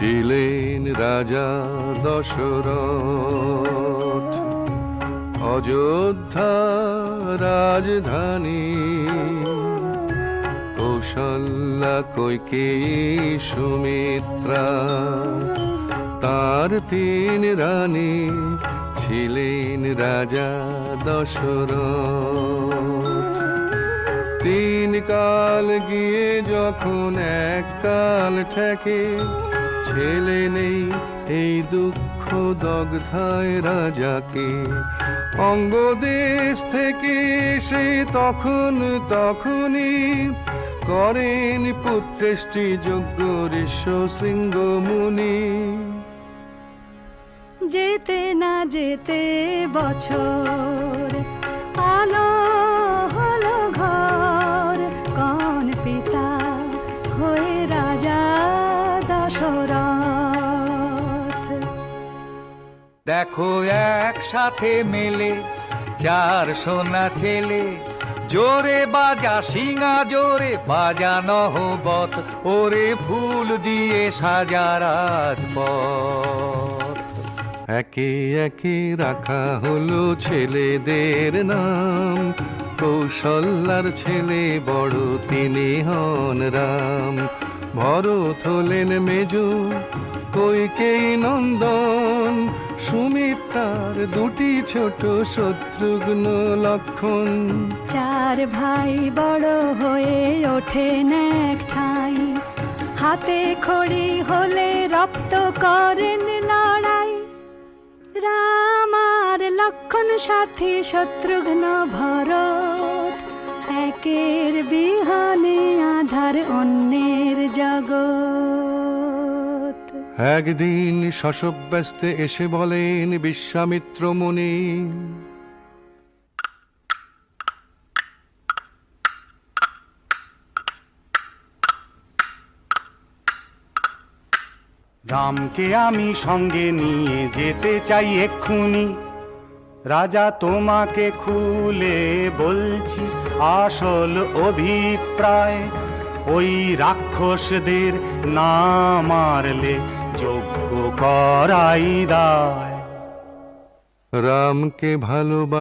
ছিলেন রাজা দশরথ। অযোধ্যা রাজধানী। কৌশল্যা কৈকে সুমিত্রা তার তিন রানী ছিলেন রাজা দশরথ। তিন কাল গিয়ে যখন এক কাল ঠেকে, ছেলে নেই এই দুঃখ দগ্ধায় রাজাকে। অঙ্গদেশ থেকে সে তখন তখনই করেন পুত্রেষ্টি যোগ্য ঋষ্য মুনি। যেতে না যেতে বছর দেখো একসাথে মেলে চার সোনা ছেলে। জোরে বাজা সিঙা, জোরে বাজানো নহবত, ওরে ফুল দিয়ে সাজা রাজপথ। একে একে রাখা হলো ছেলেদের নাম, কৌশল্যার ছেলে বড় তিনি হন রাম। ভরত হলেন মেজু কৈকেয়ী নন্দন, সুমিত্রার দুটি ছোট শত্রুঘ্ন লক্ষণ। চার ভাই বড় হয়ে ওঠেন এক ঠাই। হাতে খড়ি হলে রক্ত করেন লড়াই। রাম আর লক্ষণ সাথী শত্রুঘ্ন ভরত। একের বিহানে আধার অন্যের জগৎ। একদিন শশব্যস্তে এসে বলেন, বিশ্বামিত্র মুনি, রামকে আমি সঙ্গে নিয়ে যেতে চাই এক্ষুনি। রাজা তোমাকে খুলে বলছি, আসল অভিপ্রায় ওই রাক্ষসদের না মারলে যোগ্য করাই দায়। রামকে ভালোবাস